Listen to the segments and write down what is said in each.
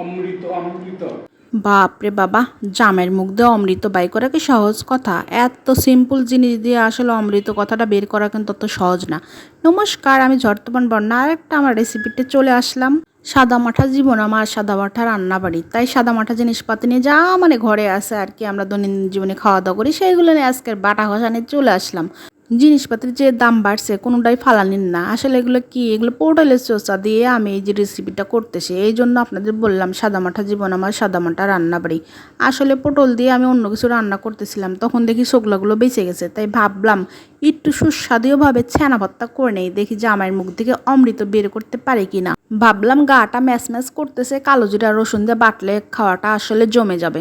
অমৃত অমৃত। বাপরে বাবা, জামের মুখ দিয়ে অমৃত বাই করা কি সহজ কথা? এত সিম্পল জিনিস দিয়ে আসলে অমৃত কথাটা বের করা কিন্তু অত সহজ না। নমস্কার, আমি ঝর্তমান বন্যা আরেকটা আমার রেসিপিতে চলে আসলাম। সাদা মাঠা জীবন আমার সাদা মাঠা রান্না বাড়ি তাই সাদা মাঠা জিনিসপাতি নিয়ে যা মানে ঘরে আসে আর কি আমরা দৈনন্দিন জীবনে খাওয়া দাওয়া করি, সেইগুলো নিয়ে আজকের বাটা ঘষা নিয়ে চলে আসলাম। জিনিসপাতির যে দাম বাড়ছে, কোনোটাই ফালানির না। আসলে এগুলো কি? এগুলো পোর্টালের চর্চা দিয়ে আমি এই যে রেসিপিটা করতেছি, এই জন্য আপনাদের বললাম সাদামাঠা জীবন আমার সাদামাঠা রান্নাবাড়ি। আসলে পটল দিয়ে আমি অন্য কিছু রান্না করতেছিলাম, তখন দেখি শুকলাগুলো বেঁচে গেছে, তাই ভাবলাম একটু সুস্বাদুভাবে ছানা ভর্তা করে নেই, দেখি জামাইয়ের মুখ থেকে অমৃত বের করতে পারে কি না ভাবলাম গাটা ম্যাচ ম্যাচ করতেছে, কালো জিরা রসুন দিয়ে বাটলে খাওয়াটা আসলে জমে যাবে।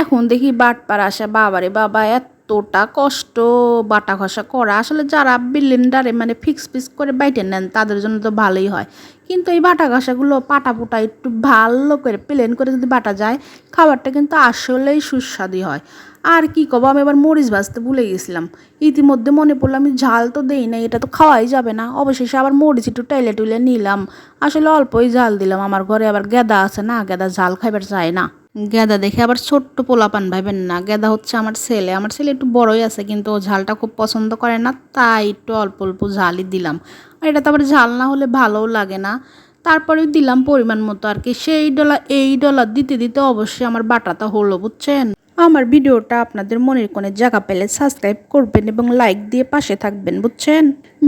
এখন দেখি বাটপার আসে, বাবারে বাবা, এত এতটা কষ্ট, বাটা ঘষা করা। আসলে যারা বিলিন্ডারে মানে ফিক্স ফিক্স করে বাইটে নেন, তাদের জন্য তো ভালোই হয়। কিন্তু এই বাটা ঘষাগুলো পাটা পুটা একটু ভালো করে প্লেন করে যদি বাটা যায়, খাবারটা কিন্তু আসলেই সুস্বাদু হয়। আর কি কব, আমি এবার মরিচ ভাজতে ভুলে গেছিলাম। ইতিমধ্যে মনে পড়ল, আমি ঝাল তো দেই না এটা তো খাওয়াই যাবে না। অবশেষে আবার মরিচ একটু টাইলে টুলে নিলাম। আসলে অল্পই ঝাল দিলাম, আমার ঘরে আবার গেদা আছে না, গেদা ঝাল খাইবার চায় না। গেদা দেখে। আবার ছোট্ট পোলাপান ভাবেন না, গেদা হচ্ছে আমার ছেলে। আমার ছেলে একটু বড়ই আছে, কিন্তু ও ঝালটা খুব পছন্দ করে না, তাই একটু অল্প অল্প ঝালই দিলাম। আর এটা তো আবার ঝাল না হলে ভালোও লাগে না। তারপরে দিলাম পরিমাণ মতো আর কি। সেই ডলা, এই ডলা দিতে দিতে অবশ্যই আমার বাটাটা হলো, বুঝছেন? আমার ভিডিওটা আপনাদের মনের কোণে জায়গা পেলে সাবস্ক্রাইব করবেন এবং লাইক দিয়ে পাশে থাকবেন, বুঝছেন?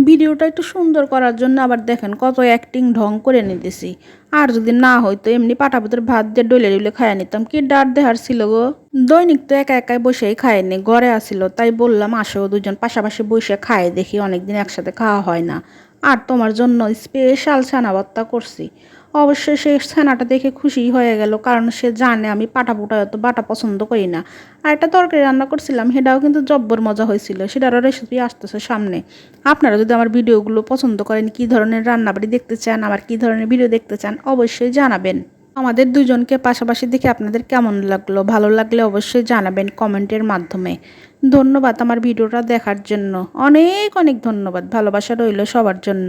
ভিডিওটা একটু সুন্দর করার জন্য আবার দেখেন কত অ্যাক্টিং ঢং করে নিতেছি। আর যদি না হয়তো এমনি পাটা ভিতর ভাত দিয়ে ডলে ডলে খাইয়ে নিতাম। কি ডার দেহার ছিল গো? দৈনিক তো একা একাই বসেই খায়নি, ঘরে আসিল তাই বললাম আসো দুজন পাশাপাশি বসে খায় দেখি অনেকদিন একসাথে খাওয়া হয় না। আর তোমার জন্য স্পেশাল ছানা ভর্তা করছি। অবশ্যই সে ছানাটা দেখে খুশি হয়ে গেল, কারণ সে জানে আমি পাটা পুটা এত বাটা পছন্দ করি না। আর একটা তরকারি রান্না করছিলাম, সেটাও কিন্তু জব্বর মজা হয়েছিল, সেটারও রেসিপি আসতেছে সামনে। আপনারা যদি আমার ভিডিওগুলো পছন্দ করেন, কী ধরনের রান্নাবাড়ি দেখতে চান, আবার কী ধরনের ভিডিও দেখতে চান, অবশ্যই জানাবেন। আমাদের দুজনকে পাশাপাশি দেখে আপনাদের কেমন লাগল, ভালো লাগলে অবশ্যই জানাবেন কমেন্টের মাধ্যমে। ধন্যবাদ আমার ভিডিওটা দেখার জন্য। অনেক অনেক ধন্যবাদ, ভালোবাসা রইল সবার জন্য।